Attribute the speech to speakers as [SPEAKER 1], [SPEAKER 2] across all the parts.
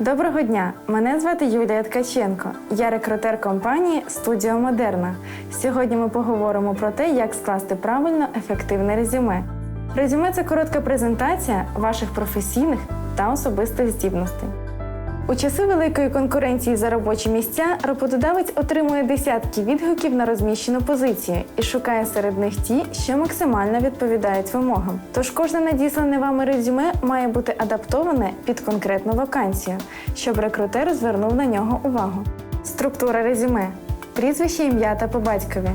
[SPEAKER 1] Доброго дня! Мене звати Юлія Ткаченко. Я рекрутер компанії Студіо Модерна. Сьогодні ми поговоримо про те, як скласти правильно ефективне резюме. Резюме це коротка презентація ваших професійних та особистих здібностей. У часи великої конкуренції за робочі місця роботодавець отримує десятки відгуків на розміщену позицію і шукає серед них ті, що максимально відповідають вимогам. Тож кожне надіслане вами резюме має бути адаптоване під конкретну вакансію, щоб рекрутер звернув на нього увагу. Структура резюме, прізвище, ім'я та по батькові.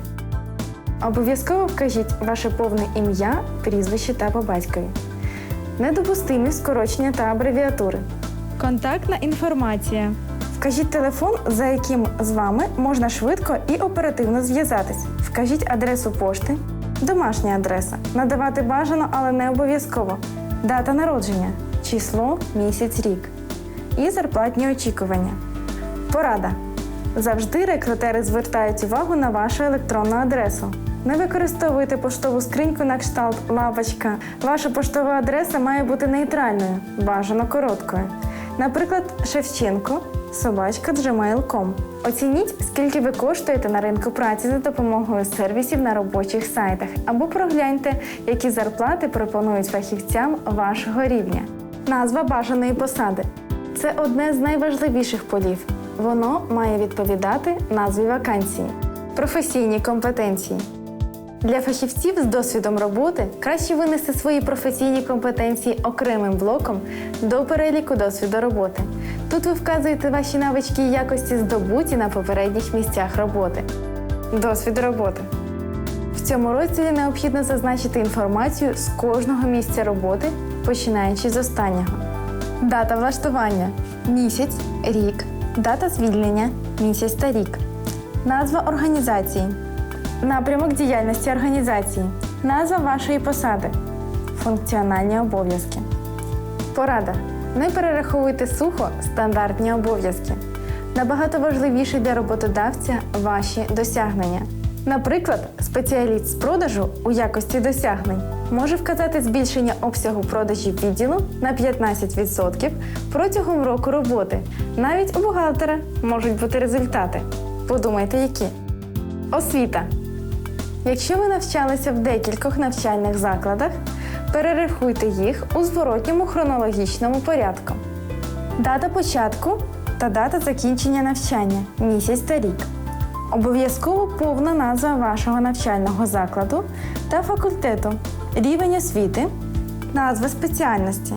[SPEAKER 1] Обов'язково вкажіть ваше повне ім'я, прізвище та по батькові. Недопустимі скорочення та абревіатури.
[SPEAKER 2] Контактна інформація.
[SPEAKER 1] Вкажіть телефон, за яким з вами можна швидко і оперативно зв'язатись. Вкажіть адресу пошти, домашня адреса. Надавати бажано, але не обов'язково. Дата народження, число, місяць, рік. І зарплатні очікування. Порада. Завжди рекрутери звертають увагу на вашу електронну адресу. Не використовуйте поштову скриньку на кшталт лапочка. Ваша поштова адреса має бути нейтральною, бажано короткою. Наприклад, Шевченко собачка gmail.com. Оцініть, скільки ви коштуєте на ринку праці за допомогою сервісів на робочих сайтах, або прогляньте, які зарплати пропонують фахівцям вашого рівня. Назва бажаної посади це одне з найважливіших полів. Воно має відповідати назві вакансії. Професійні компетенції. Для фахівців з досвідом роботи краще винести свої професійні компетенції окремим блоком до переліку досвіду роботи. Тут ви вказуєте ваші навички і якості здобуті на попередніх місцях роботи. Досвід роботи. В цьому розділі необхідно зазначити інформацію з кожного місця роботи, починаючи з останнього. Дата влаштування місяць, рік, дата звільнення місяць та рік. Назва організації. Напрямок діяльності організації. Назва вашої посади. Функціональні обов'язки. Порада. Не перераховуйте сухо стандартні обов'язки. Набагато важливіше для роботодавця ваші досягнення. Наприклад, спеціаліст з продажу у якості досягнень може вказати збільшення обсягу продажів відділу на 15% протягом року роботи. Навіть у бухгалтера можуть бути результати. Подумайте, які. Освіта. Якщо ви навчалися в декількох навчальних закладах, перерахуйте їх у зворотньому хронологічному порядку. Дата початку та дата закінчення навчання місяць та рік. Обов'язково повна назва вашого навчального закладу та факультету, рівень освіти, назва спеціальності.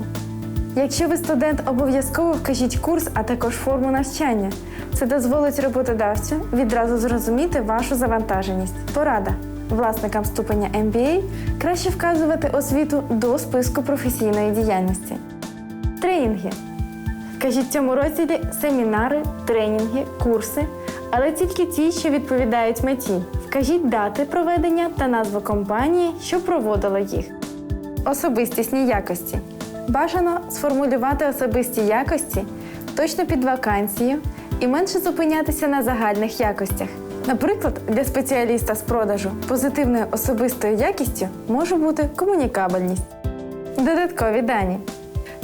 [SPEAKER 1] Якщо ви студент, обов'язково вкажіть курс, а також форму навчання. Це дозволить роботодавцю відразу зрозуміти вашу завантаженість. Порада. Власникам ступеня MBA краще вказувати освіту до списку професійної діяльності. Тренінги. Вкажіть в цьому розділі семінари, тренінги, курси, але тільки ті, що відповідають меті. Вкажіть дати проведення та назву компанії, що проводила їх. Особистісні якості. Бажано сформулювати особисті якості точно під вакансію і менше зупинятися на загальних якостях. Наприклад, для спеціаліста з продажу позитивною особистою якістю може бути комунікабельність. Додаткові дані.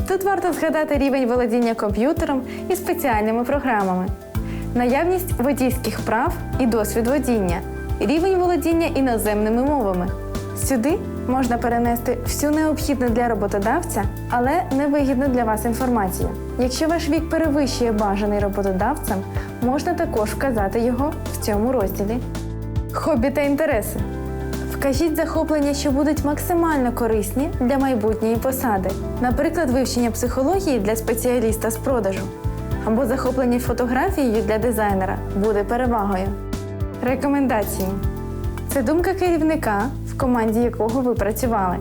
[SPEAKER 1] Тут варто згадати рівень володіння комп'ютером і спеціальними програмами, наявність водійських прав і досвід водіння, рівень володіння іноземними мовами. Сюди можна перенести всю необхідну для роботодавця, але невигідну для вас інформацію. Якщо ваш вік перевищує бажаний роботодавцем, можна також вказати його в цьому розділі. Хобі та інтереси. Вкажіть захоплення, що будуть максимально корисні для майбутньої посади, наприклад, вивчення психології для спеціаліста з продажу або захоплення фотографією для дизайнера буде перевагою. Рекомендації це думка керівника, команді якого ви працювали.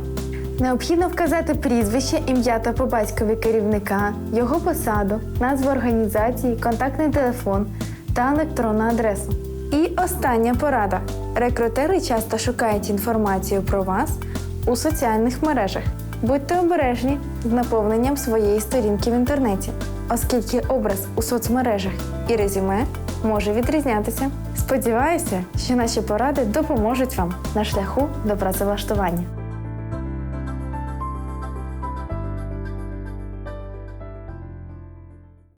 [SPEAKER 1] Необхідно вказати прізвище, ім'я та по батькові керівника, його посаду, назву організації, контактний телефон та електронну адресу. І остання порада. Рекрутери часто шукають інформацію про вас у соціальних мережах. Будьте обережні з наповненням своєї сторінки в інтернеті, оскільки образ у соцмережах і резюме може відрізнятися. Сподіваюся, що наші поради допоможуть вам на шляху до працевлаштування.